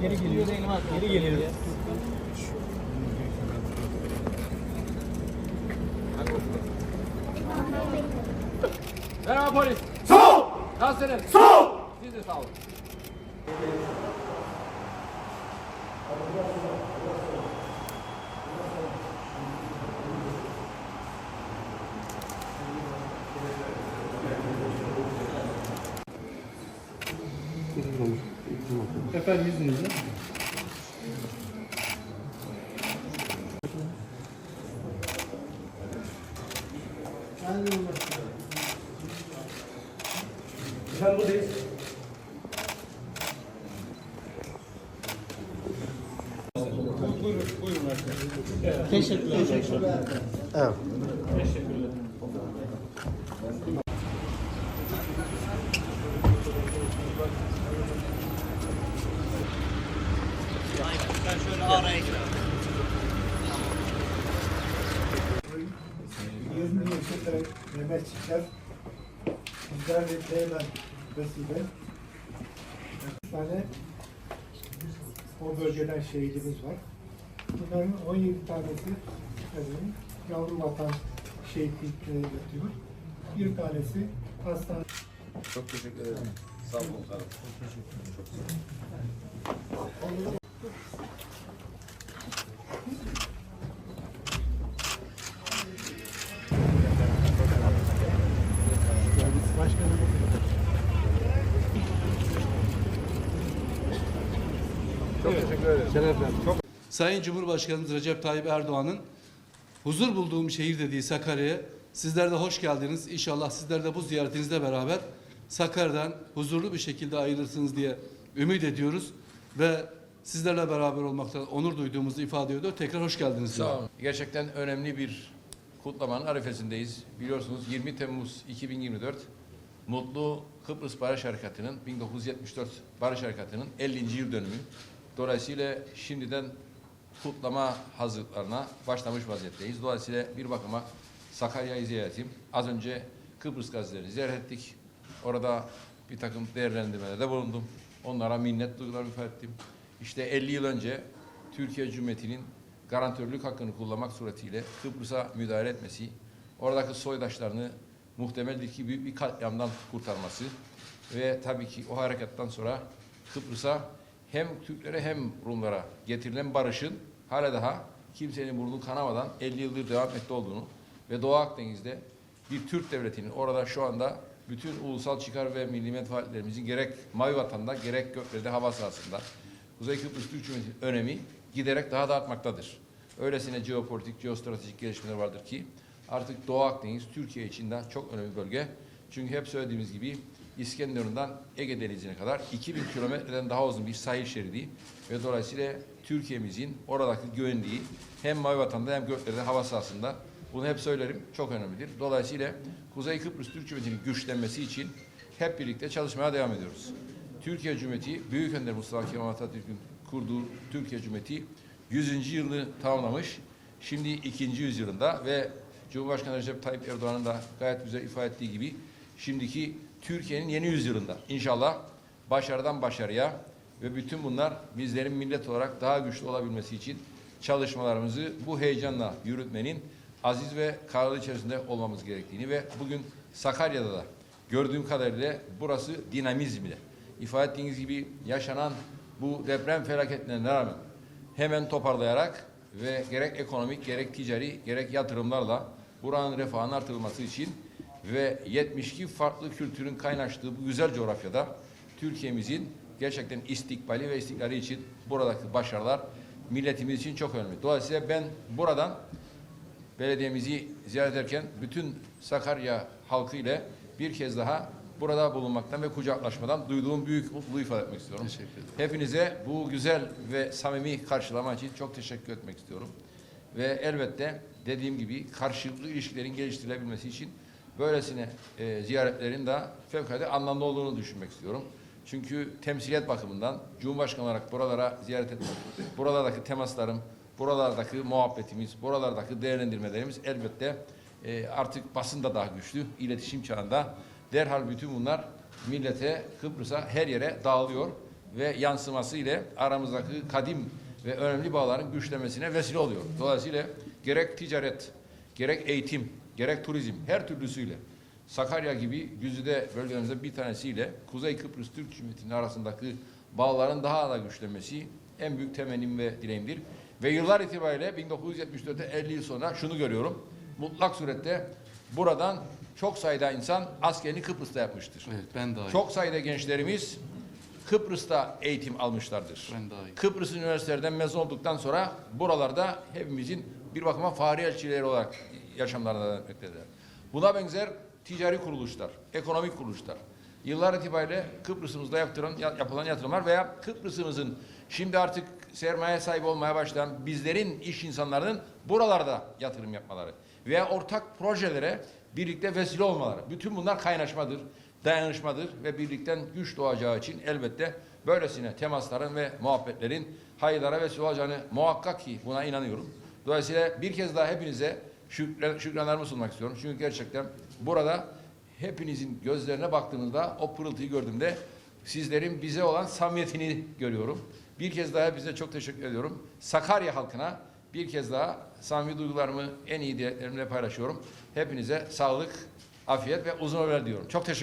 Geri geliyor. Geri geliyor. Merhaba polis. Sağ ol. Nasılsınız? Sağ ol. Siz de sağ olun. Efendim izninizle. Efendim buradayız. Teşekkürler. Teşekkürler. Evet. Ben şöyle araya gireyim. 20 yaşında Mehmet Çiçer, bizler ve Teğmen vesile. Bir tane o bölgeden şehidimiz var. Bunların 17 tanesi efendim, yavru vatan şehitlikleri yatıyor. Bir tanesi hastane. Çok teşekkür ederim. Sağ olun. Sağ olun. Çok teşekkür ederim. Sayın Cumhurbaşkanımız Recep Tayyip Erdoğan'ın huzur bulduğum şehir dediği Sakarya'ya sizler de hoş geldiniz. İnşallah sizler de bu ziyaretinizle beraber Sakarya'dan huzurlu bir şekilde ayrılırsınız diye ümit ediyoruz. Ve sizlerle beraber olmaktan onur duyduğumuzu ifade ediyor. Tekrar hoş geldiniz. Sağ olun. Gerçekten önemli bir kutlamanın arifesindeyiz. Biliyorsunuz 20 Temmuz 2024 Mutlu Kıbrıs Barış Harekatı'nın 1974 Barış Harekatı'nın 50. yıl dönümü. Dolayısıyla şimdiden kutlama hazırlıklarına başlamış vaziyetteyiz. Dolayısıyla bir bakıma Sakarya'yı ziyaretim. Az önce Kıbrıs gazilerini ziyaret ettik. Orada bir takım değerlendirmelerde bulundum. Onlara minnet duygularımı ifade ettim. İşte 50 yıl önce Türkiye Cumhuriyeti'nin garantörlük hakkını kullanmak suretiyle Kıbrıs'a müdahale etmesi, oradaki soydaşlarını muhtemeldir ki büyük bir katliamdan kurtarması ve tabii ki o harekattan sonra Kıbrıs'a hem Türklere hem Rumlara getirilen barışın hala daha kimsenin burnu kanamadan 50 yıldır devam etmekte olduğunu ve Doğu Akdeniz'de bir Türk devletinin orada şu anda bütün ulusal çıkar ve milli menfaatlerimizin gerek Mavi Vatan'da gerek Gökler'de hava sahasında Kuzey Kıbrıs Türk önemi giderek daha da artmaktadır. Öylesine jeopolitik, jeostratejik gelişmeler vardır ki artık Doğu Akdeniz Türkiye için de çok önemli bölge. Çünkü hep söylediğimiz gibi İskenderun'dan Ege Denizi'ne kadar 2000 kilometreden daha uzun bir sahil şeridi ve dolayısıyla Türkiye'mizin oradaki güvenliği hem Mavi Vatan'da hem Gökler'de hava sahasında bunu hep söylerim çok önemlidir. Dolayısıyla Kuzey Kıbrıs Türk Cumhuriyeti'nin güçlenmesi için hep birlikte çalışmaya devam ediyoruz. Türkiye Cumhuriyeti Büyük Önder Mustafa Kemal Atatürk'ün kurduğu Türkiye Cumhuriyeti 100. yılını tamamlamış. Şimdi ikinci yüzyılında ve Cumhurbaşkanı Recep Tayyip Erdoğan'ın da gayet güzel ifade ettiği gibi şimdiki Türkiye'nin yeni yüzyılında inşallah başarıdan başarıya ve bütün bunlar bizlerin millet olarak daha güçlü olabilmesi için çalışmalarımızı bu heyecanla yürütmenin aziz ve kararlı içerisinde olmamız gerektiğini ve bugün Sakarya'da da gördüğüm kadarıyla burası dinamizmle ifade ettiğiniz gibi yaşanan bu deprem felaketlerine rağmen hemen toparlayarak ve gerek ekonomik gerek ticari gerek yatırımlarla buranın refahının artırılması için ve 72 farklı kültürün kaynaştığı bu güzel coğrafyada Türkiye'mizin gerçekten istikbali ve istiklali için buradaki başarılar milletimiz için çok önemli. Dolayısıyla ben buradan belediyemizi ziyaret ederken bütün Sakarya halkı ile bir kez daha burada bulunmaktan ve kucaklaşmadan duyduğum büyük mutluluğu ifade etmek istiyorum. Teşekkür ederim. Hepinize bu güzel ve samimi karşılama için çok teşekkür etmek istiyorum. Ve elbette dediğim gibi karşılıklı ilişkilerin geliştirilebilmesi için böylesine e, ziyaretlerin de fevkalade anlamlı olduğunu düşünmek istiyorum. Çünkü temsiliyet bakımından Cumhurbaşkanı olarak buralara ziyaret etmek, buralardaki temaslarım, buralardaki muhabbetimiz, buralardaki değerlendirmelerimiz elbette e, artık basında daha güçlü, iletişim çağında derhal bütün bunlar millete, Kıbrıs'a, her yere dağılıyor ve yansıması ile aramızdaki kadim ve önemli bağların güçlenmesine vesile oluyor. Dolayısıyla gerek ticaret, gerek eğitim, gerek turizm her türlüsüyle Sakarya gibi güzide bölgelerimizde bir tanesiyle Kuzey Kıbrıs Türk Cumhuriyeti'nin arasındaki bağların daha da güçlenmesi en büyük temennim ve dileğimdir. Ve yıllar itibariyle 1974'te 50 yıl sonra şunu görüyorum. Mutlak surette buradan çok sayıda insan askerini Kıbrıs'ta yapmıştır. Evet ben dahil. Çok sayıda gençlerimiz Kıbrıs'ta eğitim almışlardır. Ben dahil. Kıbrıs üniversitelerden mezun olduktan sonra buralarda hepimizin bir bakıma fahri elçileri olarak yaşamlarına devam etmektedirler. Buna benzer ticari kuruluşlar, ekonomik kuruluşlar, yıllar itibariyle Kıbrıs'ımızda yaptıran, ya- yapılan yatırımlar veya Kıbrıs'ımızın şimdi artık sermaye sahibi olmaya başlayan bizlerin iş insanlarının buralarda yatırım yapmaları veya ortak projelere birlikte vesile olmaları. Bütün bunlar kaynaşmadır, dayanışmadır ve birlikten güç doğacağı için elbette böylesine temasların ve muhabbetlerin hayırlara vesile olacağını muhakkak ki buna inanıyorum. Dolayısıyla bir kez daha hepinize şükran, şükranlarımı sunmak istiyorum. Çünkü gerçekten burada hepinizin gözlerine baktığınızda o pırıltıyı gördüğümde sizlerin bize olan samimiyetini görüyorum. Bir kez daha hepinize çok teşekkür ediyorum. Sakarya halkına bir kez daha samimi duygularımı en iyi dileklerimle paylaşıyorum. Hepinize sağlık, afiyet ve uzun ömürler diyorum. Çok teşekkür